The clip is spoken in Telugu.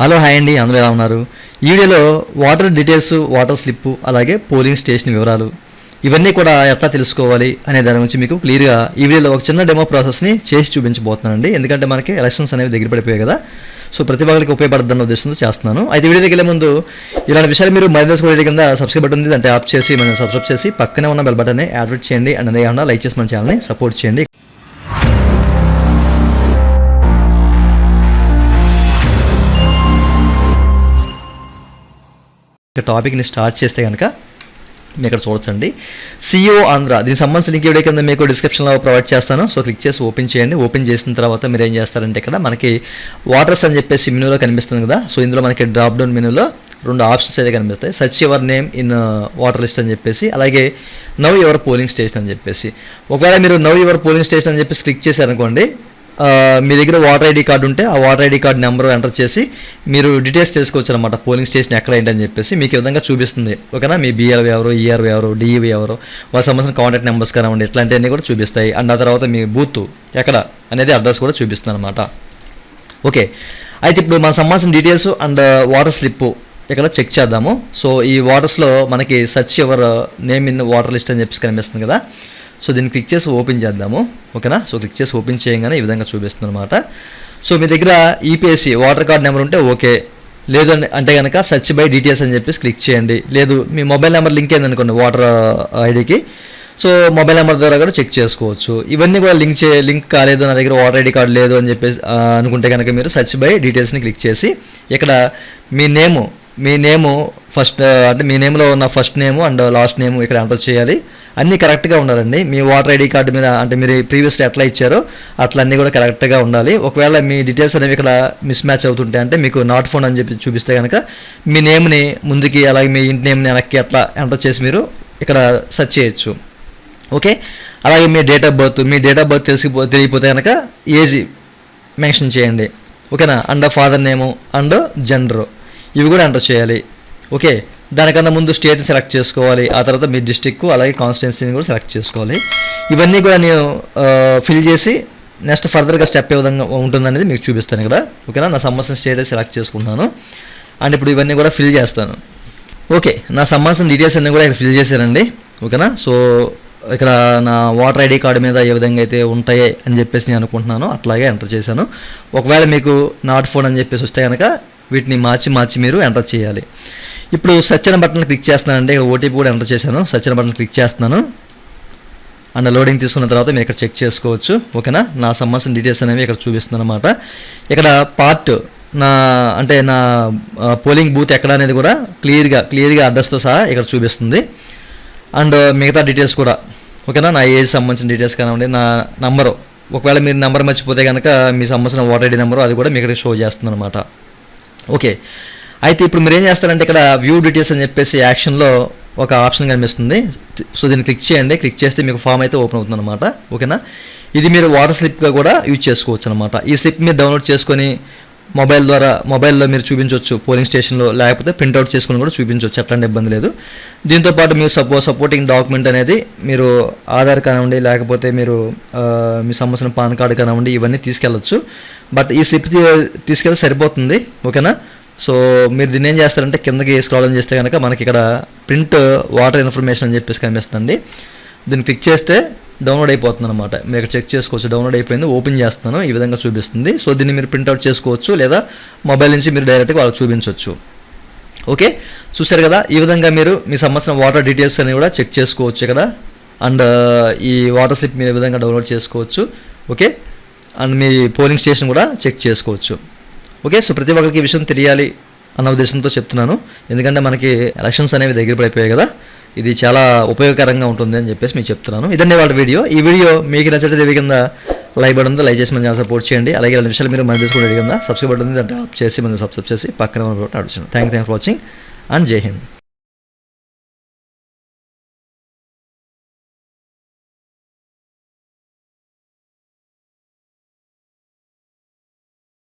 హలో హాయ్ అండి. అందరూ ఎలా ఉన్నారు? ఈ వీడియోలో వాటర్ డీటెయిల్స్ వాటర్ స్లిప్ అలాగే పోలింగ్ స్టేషన్ వివరాలు ఇవన్నీ కూడా ఎట్లా తెలుసుకోవాలి అనే దాని గురించి మీకు క్లియర్గా ఈ వీడియోలో ఒక చిన్న డెమో ప్రాసెస్ని చేసి చూపించబోతున్నానండి. ఎందుకంటే మనకి ఎలక్షన్స్ అనేవి దగ్గర పడిపోయాయి కదా. సో ప్రతి ఒక్కరికి ఉపయోగపడద్దన్న ఉద్దేశంతో చేస్తున్నాను. అయితే వీడియోకి దగ్గర ముందు ఇలాంటి విషయాలు మీరు మరింత తెలుసుకోవడం కింద సబ్స్క్రైబ్ బటన్ ఉంది అంటే ఆప్ చేసి మనం సబ్స్క్రైబ్ చేసి పక్కనే ఉన్న బెల్ బటన్ని యాక్టివేట్ చేయండి. అండ్ అదే కాకుండా లైక్ చేసి మన ఛానల్ని సపోర్ట్ చేయండి. ఇక టాపిక్ని స్టార్ట్ చేస్తే కనుక మీరు ఇక్కడ చూడొచ్చండి. సిఓ ఆంధ్ర దీనికి సంబంధించిన లింక్ వీడియో కింద మీకు డిస్క్రిప్షన్లో ప్రొవైడ్ చేస్తాను. సో క్లిక్ చేసి ఓపెన్ చేయండి. ఓపెన్ చేసిన తర్వాత మీరు ఏం చేస్తారంటే ఇక్కడ మనకి వాటర్స్ అని చెప్పేసి మెనూలో కనిపిస్తుంది కదా. సో ఇందులో మనకి డ్రాప్ డౌన్ మెనూలో రెండు ఆప్షన్స్ అయితే కనిపిస్తాయి. Search your name in voter list అని చెప్పేసి అలాగే నవ్ యువర్ పోలింగ్ స్టేషన్ అని చెప్పేసి. ఒకవేళ మీరు నవ్ యువర్ పోలింగ్ స్టేషన్ అని చెప్పేసి క్లిక్ చేశారనుకోండి మీ దగ్గర వాటర్ ఐడి కార్డు ఉంటే ఆ voter ID card number enter చేసి మీరు డీటెయిల్స్ తెలుసుకోవచ్చు అనమాట పోలింగ్ స్టేషన్ ఎక్కడ ఏంటని చెప్పేసి మీకు ఈ విధంగా చూపిస్తుంది. ఓకేనా? మీ బిఎల్ ఎవరు ఈఆర్ ఎవరు డిఈవి ఎవరు వాళ్ళ సంబంధించిన కాంటాక్ట్ నెంబర్స్ కానివ్వండి ఇట్లాంటివన్నీ కూడా చూపిస్తాయి. అండ్ ఆ తర్వాత మీ బూత్ ఎక్కడ అనేది అడ్రస్ కూడా చూపిస్తుంది అనమాట ఓకే. అయితే ఇప్పుడు మన సంబంధించిన డీటెయిల్స్ అండ్ వాటర్ స్లిప్ ఇక్కడ చెక్ చేద్దాము. సో ఈ వాటర్స్లో మనకి search your name in voter list అని చెప్పేసి కనిపిస్తుంది కదా. సో దీన్ని క్లిక్ చేసి ఓపెన్ చేద్దాము. ఓకేనా? సో క్లిక్ చేసి ఓపెన్ చేయగానే ఈ విధంగా చూపిస్తుంది అనమాట సో మీ దగ్గర ఈపీఎస్సి వాటర్ కార్డ్ నెంబర్ ఉంటే ఓకే. లేదు అంటే కనుక సర్చ్ బై డీటెయిల్స్ అని చెప్పేసి క్లిక్ చేయండి. లేదు మీ మొబైల్ నెంబర్ లింక్ అయింది అనుకోండి వాటర్ ఐడికి. సో మొబైల్ నెంబర్ ద్వారా కూడా చెక్ చేసుకోవచ్చు. ఇవన్నీ కూడా లింక్ చే లింక్ కాలేదు నా దగ్గర వాటర్ ఐడి కార్డు లేదు అని చెప్పేసి అనుకుంటే కనుక మీరు సర్చ్ బై డీటెయిల్స్ని క్లిక్ చేసి ఇక్కడ మీ నేము మీ నేము ఫస్ట్ అంటే మీ నేమ్లో ఉన్న first name and last name ఇక్కడ ఎంటర్ చేయాలి. అన్నీ కరెక్ట్గా ఉండాలండి. మీ వాటర్ ఐడి కార్డు మీద అంటే మీరు ప్రీవియస్లో ఎట్లా ఇచ్చారో అట్లా అన్నీ కూడా కరెక్ట్గా ఉండాలి. ఒకవేళ మీ డీటెయిల్స్ అనేవి ఇక్కడ మిస్ మ్యాచ్ అవుతుంటే అంటే మీకు నాట్ ఫోన్ అని చెప్పి చూపిస్తే కనుక మీ నేమ్ని ముందుకి అలాగే మీ ఇంటి నేమ్ని వెనక్కి అట్లా ఎంటర్ చేసి మీరు ఇక్కడ సెర్చ్ చేయొచ్చు. ఓకే అలాగే మీ డేట్ ఆఫ్ బర్త్ మీ డేట్ ఆఫ్ బర్త్ తెలిసిపో తెలియపోతే కనుక ఏజ్ మెన్షన్ చేయండి. ఓకేనా and father name and gender ఇవి కూడా ఎంటర్ చేయాలి. ఓకే దానికన్నా ముందు స్టేట్ని సెలెక్ట్ చేసుకోవాలి. ఆ తర్వాత మీ డిస్టిక్ అలాగే కాన్స్టిట్యున్సీని కూడా సెలెక్ట్ చేసుకోవాలి. ఇవన్నీ కూడా నేను ఫిల్ చేసి నెక్స్ట్ ఫర్దర్గా స్టెప్ ఏ విధంగా ఉంటుందనేది మీకు చూపిస్తాను ఇక్కడ ఓకేనా? నా సంబంధించిన స్టేట్ సెలెక్ట్ చేసుకుంటున్నాను. అండ్ ఇప్పుడు ఇవన్నీ కూడా ఫిల్ చేస్తాను. ఓకే. నా సంబంధించిన డీటెయిల్స్ అన్నీ కూడా ఇక్కడ ఫిల్ చేశానండి ఓకేనా? సో ఇక్కడ నా వాటర్ ఐడి కార్డు మీద ఏ విధంగా అయితే ఉంటాయి అని చెప్పేసి నేను అనుకుంటున్నాను. అట్లాగే ఎంటర్ చేశాను. ఒకవేళ మీకు నాట్ ఫోన్ అని చెప్పేసి వస్తే కనుక వీటిని మార్చి మార్చి మీరు ఎంటర్ చేయాలి. ఇప్పుడు సచిన బటన్ క్లిక్ చేస్తానండి ఓటీపీ కూడా ఎంటర్ చేశాను. సచిన బటన్ క్లిక్ చేస్తున్నాను. అండ్ లోడింగ్ తీసుకున్న తర్వాత మీరు ఇక్కడ చెక్ చేసుకోవచ్చు. ఓకేనా? నా సంబంధించిన డీటెయిల్స్ అనేవి ఇక్కడ చూపిస్తున్నాను అనమాట ఇక్కడ పార్ట్ నా అంటే నా పోలింగ్ బూత్ ఎక్కడ అనేది కూడా క్లియర్గా క్లియర్గా అడ్రస్తో సహా ఇక్కడ చూపిస్తుంది. అండ్ మిగతా డీటెయిల్స్ కూడా. ఓకేనా? నా ఏజ్ సంబంధించిన డీటెయిల్స్ కానివ్వండి నా నంబరు. ఒకవేళ మీరు నెంబర్ మర్చిపోతే కనుక మీ సంబంధించిన ఓటర్ ఐడి నెంబరు అది కూడా మీకు షో చేస్తుంది అనమాట ఓకే. అయితే ఇప్పుడు మీరు ఏం చేస్తారంటే ఇక్కడ వ్యూ డీటెయిల్స్ అని చెప్పేసి యాక్షన్లో ఒక ఆప్షన్ కనిపిస్తుంది. సో దీన్ని క్లిక్ చేయండి. క్లిక్ చేస్తే మీకు ఫామ్ అయితే ఓపెన్ అవుతుంది అనమాట ఓకేనా? ఇది మీరు వాటర్ స్లిప్గా కూడా యూజ్ చేసుకోవచ్చు అనమాట ఈ స్లిప్ మీరు డౌన్లోడ్ చేసుకొని మొబైల్ ద్వారా మొబైల్లో మీరు చూపించవచ్చు. పోలింగ్ స్టేషన్లో లేకపోతే ప్రింట్అవుట్ చేసుకుని కూడా చూపించవచ్చు. అట్లాంటి ఇబ్బంది లేదు. దీంతో పాటు మీరు సపో సపోర్టింగ్ డాక్యుమెంట్ అనేది మీరు ఆధార్ కానివ్వండి లేకపోతే మీరు మీ సంబంధించిన పాన్ కార్డు కానివ్వండి ఇవన్నీ తీసుకెళ్ళచ్చు. బట్ ఈ స్లిప్ తీసుకెళ్తే సరిపోతుంది. ఓకేనా? సో మీరు దీన్ని ఏం చేస్తారంటే కిందకి స్క్రాలం చేస్తే కనుక మనకి ఇక్కడ ప్రింట్ వాటర్ ఇన్ఫర్మేషన్ అని చెప్పేసి కనిపిస్తుంది. దీన్ని క్లిక్ చేస్తే డౌన్లోడ్ అయిపోతుంది అనమాట మీరు ఇక్కడ చెక్ చేసుకోవచ్చు డౌన్లోడ్ అయిపోయింది ఓపెన్ చేస్తాను ఈ విధంగా చూపిస్తుంది. సో దీన్ని మీరు ప్రింట్అవుట్ చేసుకోవచ్చు లేదా మొబైల్ నుంచి మీరు డైరెక్ట్గా వాళ్ళకి చూపించవచ్చు. ఓకే? చూశారు కదా? ఈ విధంగా మీరు మీ సంబంధించిన వాటర్ డీటెయిల్స్ అని కూడా చెక్ చేసుకోవచ్చు ఇక్కడ. అండ్ ఈ వాటర్ స్లిప్ మీరు విధంగా డౌన్లోడ్ చేసుకోవచ్చు. ఓకే? అండ్ మీ పోలింగ్ స్టేషన్ కూడా చెక్ చేసుకోవచ్చు. ఓకే సో ప్రతి ఒక్కరికి విషయం తెలియాలి అన్న ఉద్దేశంతో చెప్తున్నాను. ఎందుకంటే మనకి ఎలక్షన్స్ అనేవి దగ్గర పడిపోయాయి కదా. ఇది చాలా ఉపయోగకరంగా ఉంటుంది అని చెప్పేసి మీకు చెప్తున్నాను. ఇదండి వాళ్ళ వీడియో. ఈ వీడియో మీకు నచ్చితే కింద లైక్ బటన్ లైక్ చేసి మన సపోర్ట్ చేయండి. అలాగే రెండు విషయాలు మీరు మన తీసుకునే కింద సబ్స్క్రైబ్ బటన్ ఉంది చేసి మనం సబ్స్క్రైబ్ చేసి పక్కన ఉన్న thank thank for watching and జై హింద్.